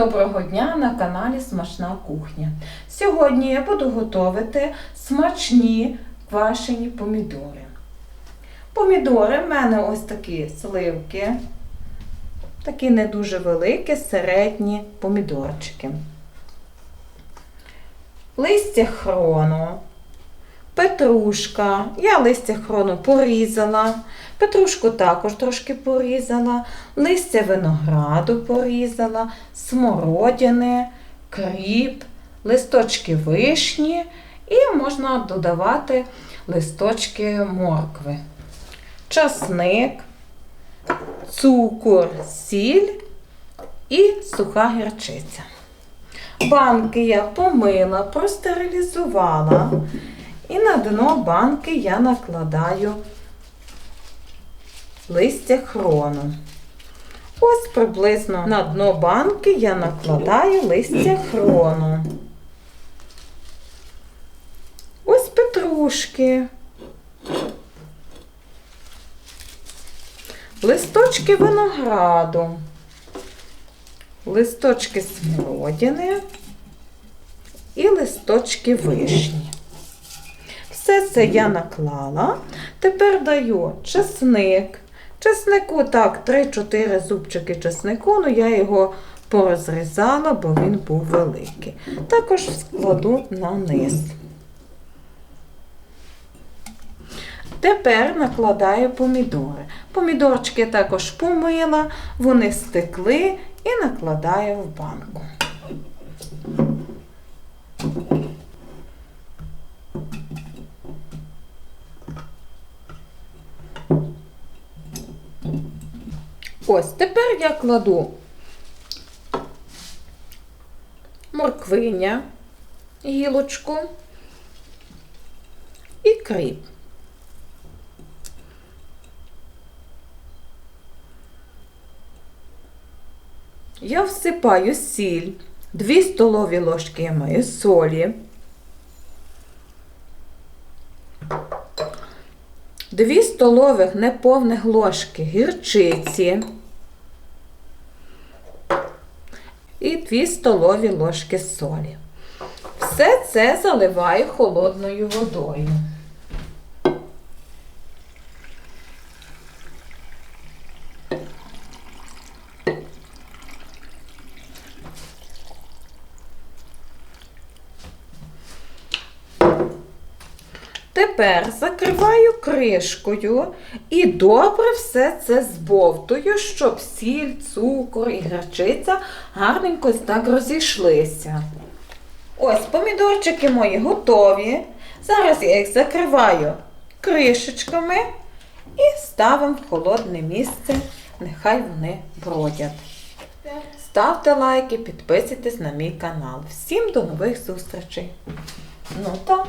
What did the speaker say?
Доброго дня на каналі Смачна кухня. Сьогодні я буду готувати смачні квашені помідори. Помідори в мене ось такі сливки, такі не дуже великі, середні помідорчики. Листя хрону, петрушка. Я листя хрону порізала, петрушку також трошки порізала, листя винограду порізала, смородини, кріп, листочки вишні і можна додавати листочки моркви, часник, цукор, сіль і суха гірчиця. Банки я помила, простерилізувала. Дно банки я накладаю листя хрону. Ось приблизно на дно банки я накладаю листя хрону. Ось петрушки. Листочки винограду. Листочки смородини і листочки вишні. Все це я наклала. Тепер даю чесник. Чеснику так, 3-4 зубчики чеснику, ну я його порозрізала, бо він був великий. Також складу на низ. Тепер накладаю помідори. Помідорчики також помила, вони стекли і накладаю в банку. Ось тепер я кладу морквиня, гілочку і кріп. Я всипаю сіль, 2 столові ложки я маю солі, 2 столових неповних ложки гірчиці і 2 столові ложки солі. Все це заливаю холодною водою. Тепер закриваю кришкою і добре все це збовтую, щоб сіль, цукор і гірчиця гарненько так розійшлися. Ось помідорчики мої готові. Зараз я їх закриваю кришечками і ставимо в холодне місце. Нехай вони бродять. Ставте лайки, підписуйтесь на мій канал. Всім до нових зустрічей. Ну так.